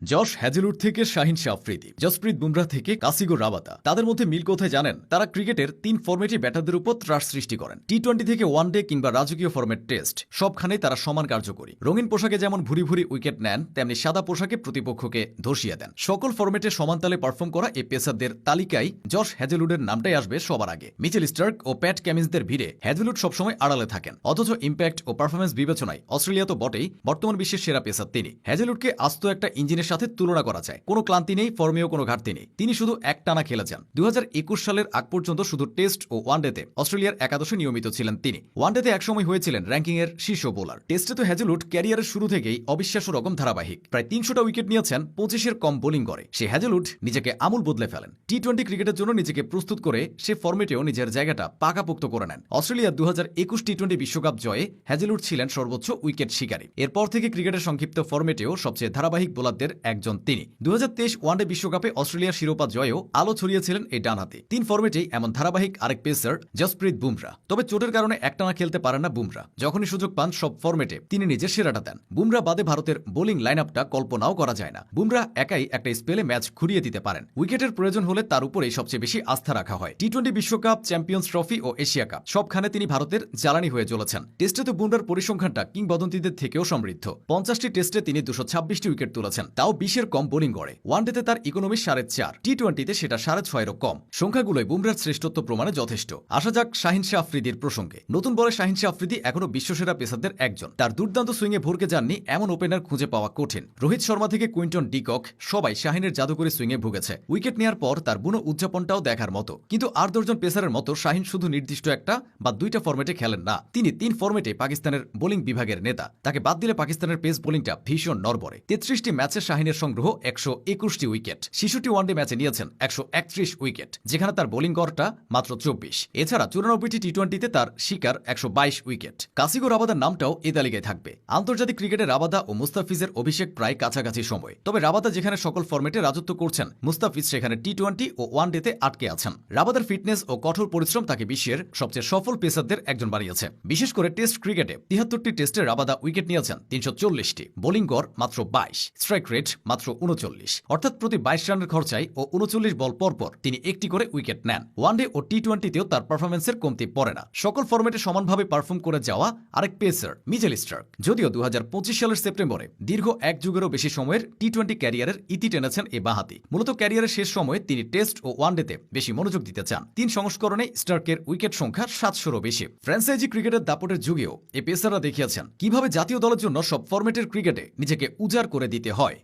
Josh Hazlewood থেকে শাহিন শাহ আফ্রিদি, জসপ্রীত বুমরাহ থেকে কাসিগো রাবাতা। তাদের মধ্যে মিল কোথায় জানেন? তারা ক্রিকেটের তিন ফরম্যাটে ব্যাটারদের উপর ত্রাস সৃষ্টি করেন। টি টোয়েন্টি থেকে ওয়ান ডে কিংবা রাজকীয় ফরম্যাট টেস্ট, সবখানেই তারা সমান কার্যকরী। রঙিন পোশাকে যেমন ভুরি ভুরি উইকেট নেন, তেমনি সাদা পোশাকে প্রতিপক্ষকে ধসিয়ে দেন। সকল ফরম্যাটে সমানতালে পারফর্ম করা এই পেসারদের তালিকায় জশ হ্যাজেলুডের নামটাই আসবে সবার আগে। মিচেল স্টার্ক ও প্যাট ক্যামিন্সদের ভিড়ে হ্যাজেলুড সবসময় আড়ালে থাকেন। অথচ ইম্প্যাক্ট ও পারফরমেন্স বিবেচনায় অস্ট্রেলিয়া তো বটেই, বর্তমান বিশ্বের সেরা পেসার তিনি। হ্যাজেলুডকে আস্ত একটা ইঞ্জিনের সাথে তুলনা করা যায়। কোনো ক্লান্তি নেই, ফর্মেও কোনো ঘাটতি নেই। তিনি শুধু একটানা খেলেছেন। দু হাজার একুশ সালের আগ পর্যন্ত শুধু টেস্ট ও ওয়ানডেতে অস্ট্রেলিয়ার একাদশে নিয়মিত ছিলেন তিনি। ওয়ানডেতে একসময় হয়েছিলেন র্যাঙ্কিং এর শীর্ষ বোলার। টেস্টে তো হ্যাজেলুড ক্যারিয়ারের শুরু থেকেই অবিশ্বাস্য রকম ধারাবাহিক। প্রায় তিনশোটা উইকেট নিয়েছেন পঁচিশের কম বোলিং করে সে হ্যাজেলুড নিজেকে আমূল বদলে ফেলেন। টি টোয়েন্টি ক্রিকেটের জন্য নিজেকে প্রস্তুত করে সে ফর্মেটেও নিজের জায়গাটা পাকাপোক্ত করে নেন। অস্ট্রেলিয়ার দু হাজার একুশ টি টোয়েন্টি বিশ্বকাপ জয়ে হ্যাজেলুড ছিলেন সর্বোচ্চ উইকেট শিকারী। এরপর থেকে ক্রিকেটের সংক্ষিপ্ত ফর্মেটেও সবচেয়ে ধারাবাহিক বোলারদের একজন তিনি। দু ওয়ানডে বিশ্বকাপে অস্ট্রেলিয়ার শিরোপা জয়েও আলো ছড়িয়েছিলেন এই ডানহাতে। তিন ফর্মেটেই এমন ধারাবাহিক আরেক পেসার জসপ্রীত বুমরা। তবে চোটের কারণে একটানা খেলতে পারেন না বুমরা। যখনই সুযোগ পান সব ফর্মেটে তিনি নিজের সেরাটা দেন। বুমরা বাদে ভারতের বোলিং লাইন আপটা কল্পনাও করা যায় না। বুমরা একাই একটা স্পেলে ম্যাচ ঘুরিয়ে দিতে পারেন। উইকেটের প্রয়োজন হলে তার উপরেই সবচেয়ে বেশি আস্থা রাখা হয়। টি টোয়েন্টি বিশ্বকাপ, চ্যাম্পিয়ন্স ট্রফি ও এশিয়া কাপ সবখানে তিনি ভারতের জ্বালানি হয়ে চলেছেন টেস্টে তো বুমরার পরিসংখ্যানটা কিংবদন্তিদের থেকেও সমৃদ্ধ। পঞ্চাশটি টেস্টে তিনি দুশো ছাব্বিশটি উইকেট তুলেছেন। তাও বিশের কম বোলিং গড়ে। ওয়ানডেতে তার ইকোনমি সাড়ে চার টি টোয়েন্টিতে সেটা সাড়ে ছয়েরও কম। সংখ্যাগুলোই বুমরার শ্রেষ্ঠত্ব প্রমাণে যথেষ্ট। আসা যাক শাহিন শাহ আফ্রিদির প্রসঙ্গে। নতুন বলে শাহিন শাহ আফ্রিদি এখনও বিশ্বসেরা পেসারদের একজন। তার দুর্দান্ত সুইংয়ে ভরকে যাননি এমন ওপেনার খুঁজে পাওয়া কঠিন। রোহিত শর্মা থেকে কুইন্টন ডিকক সবাই শাহিনের জাদুকরী সুইংয়ে ভুগেছে। উইকেট নেওয়ার পর তার বুনো উদযাপনটাও দেখার মতো। কিন্তু আর দশজন পেসারের মতো শাহিন শুধু নির্দিষ্ট একটা বা দুইটা ফর্মেটে খেলেন না। তিনি তিন ফর্মেটে পাকিস্তানের বোলিং বিভাগের নেতা। তাকে বাদ দিলে পাকিস্তানের পেস বোলিংটা ভীষণ নরবরে তেত্রিশটি ম্যাচে শাহিনের সংগ্রহ একশো একুশটি উইকেট। শিশুটি ওয়ানডে ম্যাচে নিয়েছেন একশো একত্রিশ উইকেট, যেখানে তার বোলিং গড়টা মাত্র চব্বিশ। এছাড়া চুরানব্বইটি টি টোয়েন্টিতে তার শিকার একশো বাইশ উইকেট। কাসিগো রাবাদার নামটাও এই তালিকায় থাকবে। আন্তর্জাতিক ক্রিকেটে রাবাদা ও মুস্তাফিজের অভিষেক প্রায় কাছাকাছি সময়। তবে রাবাদা যেখানে সকল ফর্মেটে রাজত্ব করছেন, মুস্তাফিজ সেখানে টি টোয়েন্টি ও ওয়ান ডেতে আটকে আছেন। রাবাদার ফিটনেস ও কঠোর পরিশ্রম তাকে বিশ্বের সবচেয়ে সফল পেসারদের একজন বানিয়েছে। বিশেষ করে টেস্ট ক্রিকেটে তিয়াত্তরটি টেস্টে রাবাদা উইকেট নিয়েছেন তিনশো চল্লিশটি। বোলিং গড় মাত্র বাইশ। স্ট্রাইক রেট মাত্র উনচল্লিশ। অর্থাৎ প্রতি বাইশ রানের খরচায় ও উনচল্লিশ বল পরপর তিনি একটি করে উইকেট নেন। ওয়ানডে ও টি টোয়েন্টিতেও তার পারফরমেন্সের কমতি পড়ে না। সকল ফরম্যাটে সমানভাবে পারফর্ম করে যাওয়া আরেক পেসার, মিচেল স্টার্ক। যদিও দু হাজার পঁচিশ সালের সেপ্টেম্বরে দীর্ঘ এক যুগেরও বেশি সময়ের টি টোয়েন্টি ক্যারিয়ারের ইতি টেনেছেন এ বাহাতি। মূলত ক্যারিয়ারের শেষ সময়ে তিনি টেস্ট ও ওয়ানডেতে বেশি মনোযোগ দিতে চান। তিন সংস্করণে স্টার্কের উইকেট সংখ্যা সাতশোরও বেশি। ফ্র্যাঞ্চাইজি ক্রিকেটের দাপটের যুগেও এই পেসাররা দেখিয়েছেন কীভাবে জাতীয় দলের জন্য সব ফরম্যাটের ক্রিকেটে নিজেকে উজাড় করে দিতে হয়।